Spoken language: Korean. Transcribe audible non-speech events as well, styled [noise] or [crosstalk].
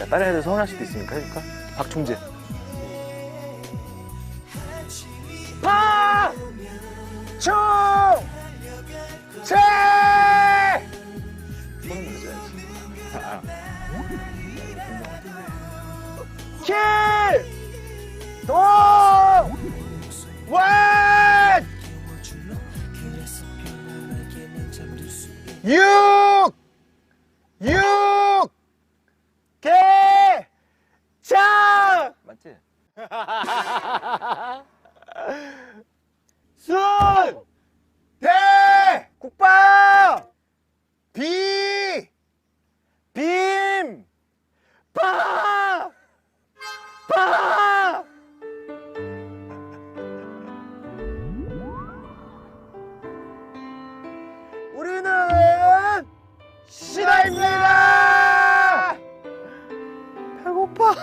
야, 다른 애들 서운할 수도 있으니까 해줄까? 채! 손은 내줘야지. 아. 킬! 동! 원! 육! 차! 맞지? [laughs] 순! 대! 국밥! 비! 빔! 파! 파! 우리는 신화입니다! 배고파.